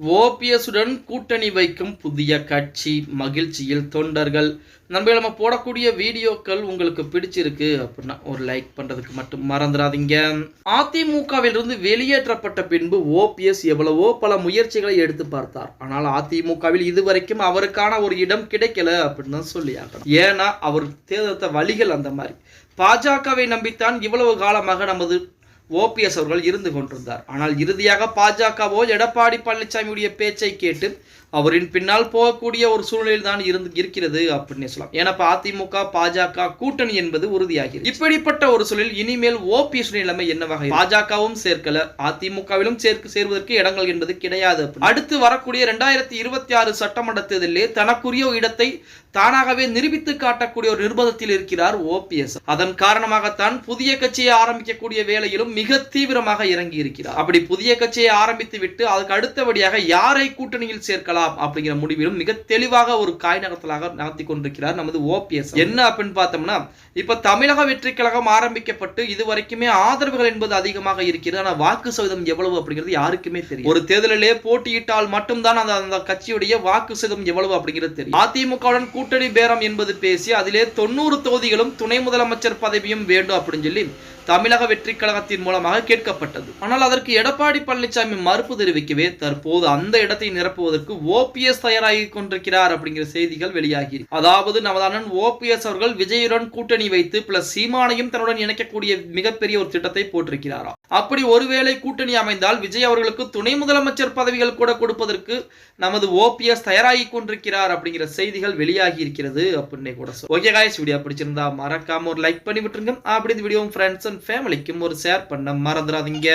ஓபிஎஸ்ஸுடன் கூட்டணி வைக்கும் புதிய கட்சி மகிழ்ச்சியில் தொண்டர்கள். நண்பர்கள் நம்ம போடக்கூடிய வீடியோக்கள் உங்களுக்கு பிடிச்சிருக்கு அப்படின்னா ஒரு லைக் பண்றதுக்கு மட்டும் மறந்துடாதீங்க. அதிமுகவிலிருந்து வெளியேற்றப்பட்ட பின்பு ஓபிஎஸ் எவ்வளவோ பல முயற்சிகளை எடுத்து பார்த்தார். ஆனால் அதிமுகவில் இதுவரைக்கும் அவருக்கான ஒரு இடம் கிடைக்கல அப்படின்னு தான் சொல்லி ஆகணும். ஏன்னா அவர் தேர்ந்தெடுத்த வழிகள் அந்த மாதிரி. பாஜகவை நம்பித்தான் இவ்வளவு காலமாக நமது ஓபிஎஸ் அவர்கள் இருந்து கொண்டிருந்தார். ஆனால் இறுதியாக பாஜகவோ எடப்பாடி பழனிசாமியுடைய பேச்சை கேட்டு அவரின் பின்னால் போகக்கூடிய ஒரு சூழ்நிலையில் தான் இருந்து இருக்கிறது அப்படின்னு சொல்லலாம். ஏன்னா அதிமுக பாஜக கூட்டணி என்பது உறுதியாகிறது இப்படிப்பட்ட ஒரு சூழலில் இனிமேல் ஓபிஎஸ் நிலைமை என்னவாக பாஜகவும் சேர்க்கல அதிமுகவிலும் சேர்க்க சேர்வதற்கு இடங்கள் என்பது கிடையாது அடுத்து வரக்கூடிய இரண்டாயிரத்தி இருபத்தி ஆறு சட்டமன்ற தேர்தலிலே தனக்குரிய இடத்தை தானாகவே நிரூபித்து காட்டக்கூடிய ஒரு நிர்பந்தத்தில் இருக்கிறார் ஓபிஎஸ். அதன் காரணமாகத்தான் புதிய கட்சியை ஆரம்பிக்கக்கூடிய வேலையிலும் மிக தீவிரமாக இறங்கி இருக்கிறார் அப்படி புதிய கட்சியை ஆரம்பித்து விட்டு அதுக்கு அடுத்தபடியாக யாரை கூட்டணியில் சேர்க்கலாம் அப்படிங்கிற முடிவிலும் மிக தெளிவாக ஒரு காய் நகர்த்தலாக நகர்த்தி கொண்டிருக்கிறார் நமது ஓபிஎஸ் என்ன அப்படின்னு பார்த்தோம்னா இப்ப தமிழக வெற்றி கழகம் ஆரம்பிக்கப்பட்டு இது வரைக்குமே ஆதரவுகள் என்பது அதிகமாக இருக்கிறது. ஆனா வாக்கு சதவீதம் எவ்வளவு அப்படிங்கிறது யாருக்குமே தெரியும் ஒரு தேர்தலிலே போட்டியிட்டால் மட்டும்தான் அந்த அந்த கட்சியுடைய வாக்கு சதவீதம் எவ்வளவு அப்படிங்கிறது தெரியும். அதிமுகவுடன் கூட்டணி பேரம் என்பது பேசி அதிலே தொண்ணூறு தொகுதிகளும் துணை முதலமைச்சர் பதவியும் வேண்டும் அப்படின்னு சொல்லி தமிழக வெற்றி கழகத்தின் மூலமாக கேட்கப்பட்டது. ஆனால் அதற்கு எடப்பாடி பழனிசாமி மறுப்பு தெரிவிக்கவே தற்போது அந்த இடத்தை நிரப்புவதற்கு ஓபிஎஸ் தயாராகி கொண்டிருக்கிறார் அப்படிங்கிற செய்திகள் வெளியாகி அதாவது நமதானன் ஓபிஎஸ் அவர்கள் விஜயுடன் கூட்டணி வைத்து பிளஸ் சீமானையும் தன்னுடன் இணைக்கக்கூடிய மிகப்பெரிய ஒரு திட்டத்தை போட்டிருக்கிறாராம் அப்படி ஒருவேளை கூட்டணி அமைந்தால் விஜய் அவர்களுக்கு துணை முதலமைச்சர் பதவிகள் கூட கொடுப்பதற்கு நமது ஓபிஎஸ் தயாராகி கொண்டிருக்கிறார் அப்படிங்கிற செய்திகள் வெளியாகி இருக்கிறது அப்படின்னே கூட ஓகே காய்ஸ் வீடியோ பிடிச்சிருந்தா மறக்காம ஒரு லைக் பண்ணி விட்டுருங்க அப்படி இந்த வீடியோ ஃப்ரெண்ட்ஸ் அண்ட் ஃபேமிலிக்கும் ஒரு ஷேர் பண்ண மறந்துடாதீங்க